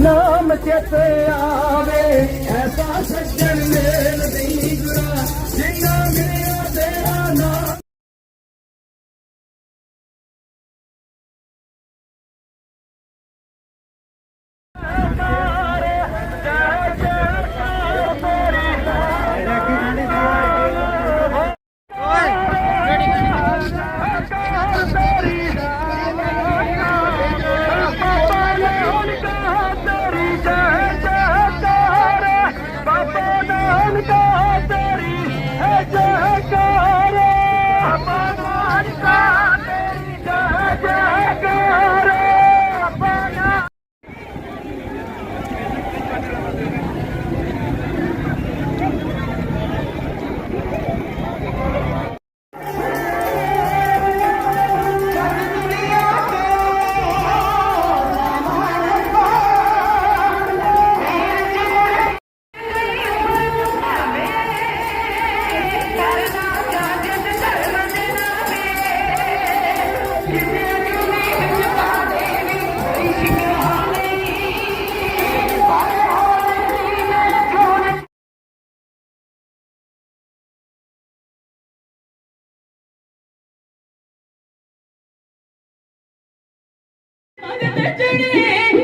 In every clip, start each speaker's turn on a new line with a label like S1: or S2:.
S1: ਨਾਮ ਚਿਤ ਆਵੇ ਐਸਾ ਸੱਜਣ ਮੇਲ ਦੀ ਗੁਰਾ ਜਿਨ੍ਹਾਂ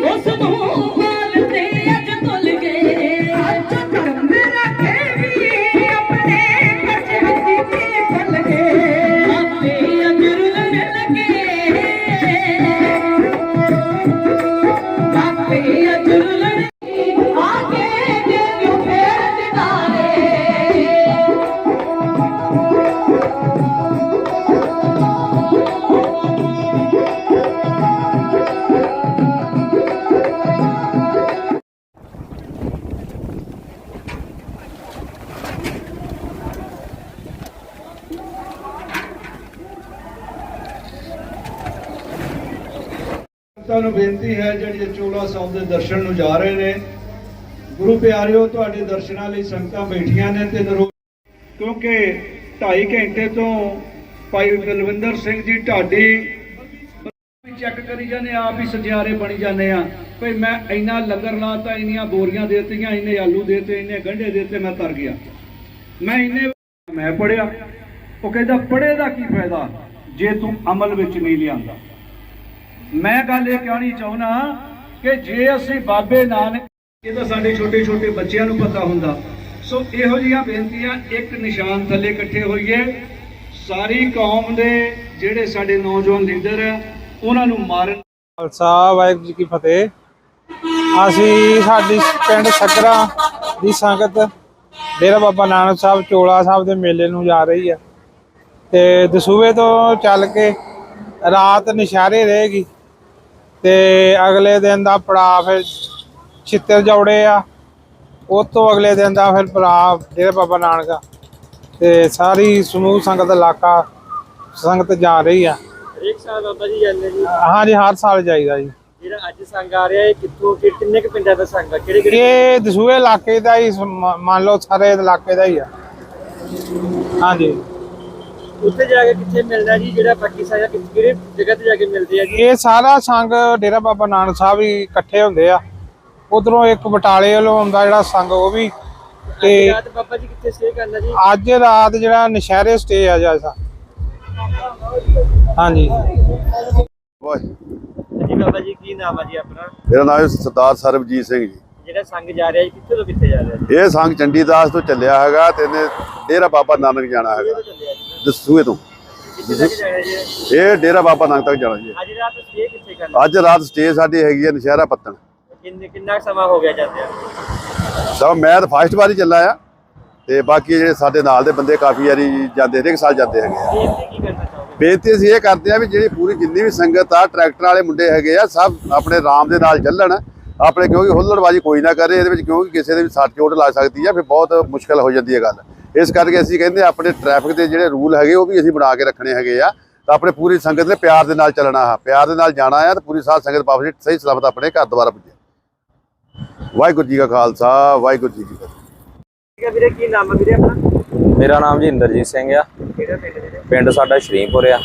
S2: ਉਸ ਨੂੰ
S3: ਤੁਹਾਨੂੰ ਬੇਨਤੀ ਹੈ, ਜਿਹੜੀ ਚੋਲਾ ਸਾਹਿਬ ਦੇ ਦਰਸ਼ਨ ਨੂੰ ਜਾ ਰਹੇ ਨੇ। ਗੁਰੂ ਪਿਆਰਿਓ, ਤੁਹਾਡੇ ਦਰਸ਼ਨਾਂ ਲਈ ਸੰਗਤਾਂ ਬੈਠੀਆਂ ਨੇ ਤੇ ਨਰੋ ਕਿਉਂਕਿ 2.5 ਘੰਟੇ ਤੋਂ ਭਾਈ ਬਲਵਿੰਦਰ ਸਿੰਘ ਜੀ ਢਾਡੀ ਚੈੱਕ ਕਰੀ ਜਾਂਦੇ ਆਪ ਹੀ ਸਜਿਆਰੇ ਬਣੀ ਜਾਂਦੇ ਆ। ਭਈ ਮੈਂ ਇੰਨਾ ਲੰਗਰ ਲਾਤਾ, ਇੰਨੀਆਂ ਬੋਰੀਆਂ ਦੇਤੀਆਂ, ਇੰਨੇ ਆਲੂ ਦੇਤੇ, ਇੰਨੇ ਗੰਢੇ ਦੇਤੇ, ਮੈਂ ਤਰ ਗਿਆ। ਮੈਂ ਇੰਨੇ ਮੈਂ ਪੜਿਆ ਉਹ ਕਹਿੰਦਾ ਪੜੇ ਦਾ ਕੀ ਫਾਇਦਾ? ਜੇ ਤੂੰ ਅਮਲ ਵਿੱਚ ਨਹੀਂ ਲਿਆਂਦਾ। ਮੈਂ ਗੱਲ ਇਹ ਕਹਿਣੀ ਚਾਹੁੰਦਾ ਕਿ ਜੇ ਅਸੀਂ ਬਾਬੇ ਨਾਨਕ ਇਹ ਤਾਂ ਸਾਡੇ ਛੋਟੇ ਛੋਟੇ ਬੱਚਿਆਂ ਨੂੰ ਪਤਾ ਹੁੰਦਾ। ਸੋ ਇਹੋ ਜਿਹੀਆਂ ਬੇਨਤੀਆਂ ਇੱਕ ਨਿਸ਼ਾਨ ਥੱਲੇ ਇਕੱਠੇ ਹੋਈਏ। ਸਾਰੀ ਕੌਮ ਦੇ ਜਿਹੜੇ ਸਾਡੇ ਨੌਜਵਾਨ ਲੀਡਰ ਆ ਉਹਨਾਂ ਨੂੰ ਮਾਰਨ
S4: ਖਾਲਸਾ ਵਾਹਿਗੁਰੂ ਜੀ ਕੀ ਫਤਿਹ। ਅਸੀਂ ਸਾਡੀ ਪਿੰਡ ਸਕਰਾ ਦੀ ਸੰਗਤ ਡੇਰਾ ਬਾਬਾ ਨਾਨਕ ਸਾਹਿਬ ਚੋਲਾ ਸਾਹਿਬ ਦੇ ਮੇਲੇ ਨੂੰ ਜਾ ਰਹੀ ਹੈ ਤੇ ਦਸੂਵੇ ਤੋਂ ਚੱਲ ਕੇ ਰਾਤ ਨਿਸ਼ਾਰੇ ਰਹੇਗੀ। ਤੇ ਅਗਲੇ ਦਿਨ ਦਾ ਪੜਾਅ ਫਿਰ ਛਿੱਤਰ ਜੌੜੇ ਆ। ਉਸ ਤੋਂ ਅਗਲੇ ਦਿਨ ਦਾ ਫਿਰ ਪੜਾਅ ਡੇਰਾ ਬਾਬਾ ਨਾਨਕ। ਤੇ ਸਾਰੀ ਸਮੂਹ ਸੰਗਤ ਇਲਾਕਾ ਸੰਗਤ ਜਾ ਰਹੀ ਆ।
S5: ਇੱਕ ਸਾਲ ਬਾਬਾ ਜੀ ਜਾਂਦੇ ਜੀ?
S4: ਹਾਂਜੀ ਹਰ ਸਾਲ ਜਾਈਦਾ ਜੀ।
S5: ਜਿਹੜਾ ਅੱਜ ਸੰਗ ਆ ਰਿਹਾ ਇਹ ਕਿੱਥੋਂ ਕਿ ਕਿੰਨੇ ਕੁ ਪਿੰਡਾਂ ਦਾ ਸੰਗ ਆ? ਕਿਹੜੇ ਕਿਹੜੇ
S4: ਇਹ ਦਸੂਹੇ ਇਲਾਕੇ ਦਾ ਹੀ ਮੰਨ ਲਓ ਸਾਰੇ ਇਲਾਕੇ ਦਾ ਹੀ ਆ। ਹਾਂਜੀ।
S5: ਉੱਥੇ ਜਾ ਕੇ ਕਿੱਥੇ ਮਿਲਣਾ ਜੀ ਜਿਹੜਾ ਬਾਕੀ ਸਾਰਾ ਕਿਹੜੇ ਜਗ੍ਹਾ ਤੇ ਜਾ ਕੇ ਮਿਲਦੇ ਆ ਜੀ?
S4: ਇਹ ਸਾਰਾ ਸੰਗ ਡੇਰਾ ਬਾਬਾ ਨਾਨਕ ਸਾਹਿਬ ਹੀ ਇਕੱਠੇ ਹੁੰਦੇ ਆ। ਉਧਰੋਂ ਇੱਕ ਬਟਾਲੇ ਵੱਲੋਂ ਆਉਂਦਾ ਜਿਹੜਾ ਸੰਗ ਉਹ ਵੀ ਤੇ
S5: ਰਾਤ ਬਾਬਾ ਜੀ ਕਿੱਥੇ ਸਟੇ ਕਰਨਾ ਜੀ?
S4: ਅੱਜ ਰਾਤ ਜਿਹੜਾ ਨਸ਼ਹਿਰੇ ਸਟੇ ਆ ਜੈਸਾ ਹਾਂਜੀ।
S5: ਜੀ ਬਾਬਾ ਜੀ ਕੀ ਨਾਮ ਆ ਜੀ ਆਪਣਾ?
S6: ਮੇਰਾ ਨਾਮ ਹੈ ਸਰਦਾਰ ਸਰਬਜੀਤ ਸਿੰਘ ਜੀ।
S5: ਜਿਹੜਾ ਸੰਗ ਜਾ ਰਿਹਾ ਜੀ ਕਿੱਥੇ ਤੋਂ ਕਿੱਥੇ ਜਾ ਰਿਹਾ ਜੀ?
S6: ਇਹ ਸੰਘ ਚੰਡੀਦਾਸ ਤੋਂ ਚੱਲਿਆ ਹੈਗਾ ਤੇ ਇਹਨੇ ਡੇਰਾ ਬਾਬਾ ਨਾਨਕ ਜਾਣਾ ਹੈਗਾ। ਦਸੂਏ ਤੋਂ। ਇਹ ਡੇਰਾ ਬਾਬਾ ਨਾਨਕ ਤੱਕ ਜਾਣਾ ਜੀ।
S5: ਅੱਜ ਰਾਤ ਸਟੇ ਕਿੱਥੇ ਕਰਨਾ?
S6: ਅੱਜ ਰਾਤ ਸਟੇ ਸਾਡੀ ਹੈਗੀ ਹੈ ਨਸ਼ਹਿਰਾ ਪੱਤਣ।
S5: ਕਿੰਨੇ ਸਮਾਂ ਹੋ ਗਿਆ ਜਾਂਦੇ ਆ
S6: ਸਭ ਮੈਂ ਤਾਂ ਫਸਟ ਵਾਰੀ ਚੱਲਾ ਆ ਤੇ ਬਾਕੀ ਜਿਹੜੇ ਸਾਡੇ ਨਾਲ ਦੇ ਬੰਦੇ ਕਾਫੀ ਵਾਰੀ ਜਾਂਦੇ ਹਰੇਕ ਸਾਲ ਜਾਂਦੇ ਹੈਗੇ ਆ।
S5: ਬੇਨਤੀ
S6: ਅਸੀਂ ਇਹ ਕਰਦੇ ਆ ਵੀ ਜਿਹੜੀ ਪੂਰੀ ਜਿੰਨੀ ਵੀ ਸੰਗਤ ਆ ਟਰੈਕਟਰ ਵਾਲੇ ਮੁੰਡੇ ਹੈਗੇ ਆ ਸਭ ਆਪਣੇ ਰਾਮ ਦੇ ਨਾਲ ਚੱਲਣ ਆਪਣੇ ਕਿਉਂਕਿ ਹੁੱਲੜਬਾਜੀ ਕੋਈ ਨਾ ਕਰੇ ਇਹਦੇ ਵਿੱਚ ਕਿਉਂਕਿ ਕਿਸੇ ਦੇ ਵੀ ਸੱਟ ਚੋਟ ਲੱਗ ਸਕਦੀ ਆ ਫਿਰ ਬਹੁਤ ਮੁਸ਼ਕਲ ਹੋ ਜਾਂਦੀ ਹੈ ਗੱਲ। ਇਸ ਕਰਕੇ ਅਸੀਂ ਕਹਿੰਦੇ ਆਪਣੇ ਟ੍ਰੈਫਿਕ ਦੇ ਜਿਹੜੇ ਰੂਲ ਹੈਗੇ ਉਹ ਵੀ ਅਸੀਂ ਬਣਾ ਕੇ ਰੱਖਣੇ ਹੈਗੇ ਆ। ਤਾਂ ਆਪਣੇ ਪੂਰੀ ਸੰਗਤ ਨੇ ਪਿਆਰ ਦੇ ਨਾਲ ਚੱਲਣਾ ਆ। ਪਿਆਰ ਦੇ ਨਾਲ ਜਾਣਾ ਆ ਤੇ ਪੂਰੀ ਸਾਧ ਸੰਗਤ ਵਾਪਸ ਸਹੀ ਸਲਾਮਤ ਆਪਣੇ ਘਰ ਦੁਬਾਰਾ ਪੁੱਜੇ। ਵਾਹਿਗੁਰੂ ਜੀ ਕਾ ਖਾਲਸਾ ਵਾਹਿਗੁਰੂ ਜੀ ਕੀ ਫਤਿਹ।
S5: ਠੀਕ ਹੈ ਵੀਰੇ ਕੀ ਨਾਮ ਆ ਵੀਰੇ ਆਪਣਾ?
S7: ਮੇਰਾ ਨਾਮ ਜੀ ਇੰਦਰਜੀਤ ਸਿੰਘ ਆ।
S5: ਕਿਹੜਾ ਪਿੰਡ ਵੀਰੇ?
S7: ਪਿੰਡ ਸਾਡਾ ਸ਼ਰੀਂਪੁਰ ਆ?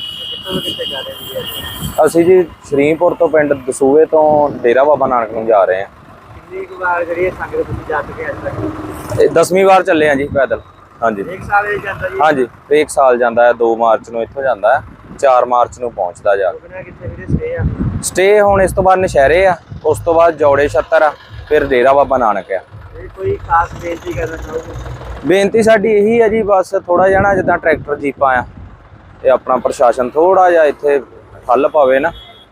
S7: ਅਸੀਂ ਜੀ ਸ਼ਰੀਂਪੁਰ ਤੋਂ ਪਿੰਡ ਦਸੂਏ ਤੋਂ ਡੇਰਾ ਬਾਬਾ ਨਾਨਕ ਨੂੰ ਜਾ ਰਹੇ ਆ।
S5: ਕਿੰਨੀ ਕੁ ਵਾਰ ਜਿਹੜੀ ਸੰਗਤ ਤੁਸੀਂ ਜਾ ਚੁੱਕੇ ਅੱਜ ਤੱਕ?
S7: ਇਹ 10ਵੀਂ ਵਾਰ ਚੱਲੇ ਆ ਜੀ ਪੈਦਲ। ਹਾਂਜੀ।
S5: ਇੱਕ ਸਾਲ ਇਹ ਜਾਂਦਾ ਜੀ।
S7: ਹਾਂਜੀ ਤੇ ਇੱਕ ਸਾਲ ਜਾਂਦਾ ਹੈ 2 ਮਾਰਚ ਨੂੰ ਇੱਥੋਂ ਜਾਂਦਾ ਹੈ 4 ਮਾਰਚ ਨੂੰ ਪਹੁੰਚਦਾ ਜਾ।
S5: ਰੁਕਣਾ ਕਿੱਥੇ ਵੀਰੇ ਸਟੇ ਆ?
S7: ਸਟੇ ਹੁਣ ਇਸ ਤੋਂ ਬਾਅਦ ਨਸ਼ਹਿਰੇ ਆ ਉਸ ਤੋਂ ਬਾਅਦ ਜੌੜੇ ਛੱਤਰ ਆ ਫਿਰ ਡੇਰਾ ਬਾਬਾ ਨਾਨਕ ਆ।
S5: ਇਹ ਕੋਈ ਖਾਸ ਬੇਨਤੀ ਕਰਨਾ ਚਾਹੋਗੇ?
S7: ਬੇਨਤੀ ਸਾਡੀ ਇਹੀ ਹੈ ਜੀ ਬਸ ਥੋੜਾ ਜਿਹਾ ਨਾ ਜਿੱਦਾਂ ਟਰੈਕਟਰ ਜੀਪਾਂ ਆ ਤੇ ਆਪਣਾ ਪ੍ਰਸ਼ਾਸਨ ਥੋੜਾ ਜਿਹਾ ਇੱਥੇ ਹੱਲ ਪਾਵੇ ਨਾ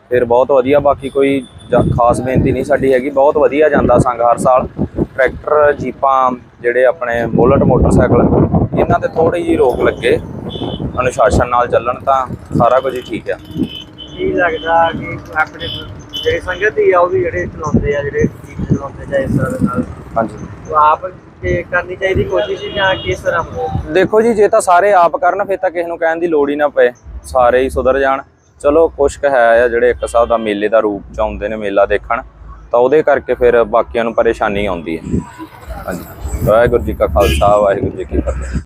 S7: ਫਿਰ ਬਹੁਤ ਵਧੀਆ ਬਾਕੀ ਕੋਈ ਜਾਂ ਖਾਸ ਬੇਨਤੀ ਨਹੀਂ ਸਾਡੀ ਹੈਗੀ ਬਹੁਤ ਵਧੀਆ ਜਾਂਦਾ ਸੰਘ ਹਰ ਸਾਲ। ਟਰੈਕਟਰ ਜੀਪਾਂ ਜਿਹੜੇ ਆਪਣੇ ਬੁਲਟ ਮੋਟਰਸਾਈਕਲ ਇਹਨਾਂ ਤੇ ਥੋੜੀ ਜੀ ਰੋਕ ਲੱਗੇ। ਅਨੁਸ਼ਾਸਨ ਨਾਲ ਚੱਲਣ ਤਾਂ ਸਾਰਾ ਕੁਝ ਹੀ ਠੀਕ ਆ।
S5: ਕੀ ਲੱਗਦਾ ਕਿ ਆਪਣੇ ਜਿਹੜੇ ਸੰਗਤ ਹੀ ਆ ਉਹ ਵੀ ਜਿਹੜੇ ਚਲਾਉਂਦੇ ਆ ਜਿਹੜੇ ਜੀਪ ਚਲਾਉਂਦੇ ਜਾਂ ਇਸ ਤਰ੍ਹਾਂ ਦੇ ਨਾਲ?
S7: ਹਾਂਜੀ।
S5: ਆਪ ਤੇ ਕਰਨੀ ਚਾਹੀਦੀ ਕੋਸ਼ਿਸ਼ ਜਾਂ ਕਿਸ ਤਰ੍ਹਾਂ?
S7: ਦੇਖੋ ਜੀ ਜੇ ਤਾਂ ਸਾਰੇ ਆਪ ਕਰਨ ਫਿਰ ਤਾਂ ਕਿਸੇ ਨੂੰ ਕਹਿਣ ਦੀ ਲੋੜ ਹੀ ਨਾ ਪਏ। ਸਾਰੇ ਹੀ ਸੁਧਰ ਜਾਣ। ਚਲੋ ਕੁਛ ਕੁ ਹੈ ਆ ਜਿਹੜੇ ਇੱਕ ਹਿਸਾਬ ਦਾ ਮੇਲੇ ਦਾ ਰੂਪ ਚ ਆਉਂਦੇ ਨੇ ਮੇਲਾ ਦੇਖਣ। ਤਾਂ ਉਹਦੇ ਕਰਕੇ ਫਿਰ ਬਾਕੀਆਂ ਨੂੰ ਪਰੇਸ਼ਾਨੀ ਆਉਂਦੀ ਹੈ। ਹਾਂਜੀ। ਵਾਹਿਗੁਰੂ ਜੀ ਕਾ ਖਾਲਸਾ, ਵਾਹਿਗੁਰੂ ਜੀ ਕੀ ਫਤਿਹ।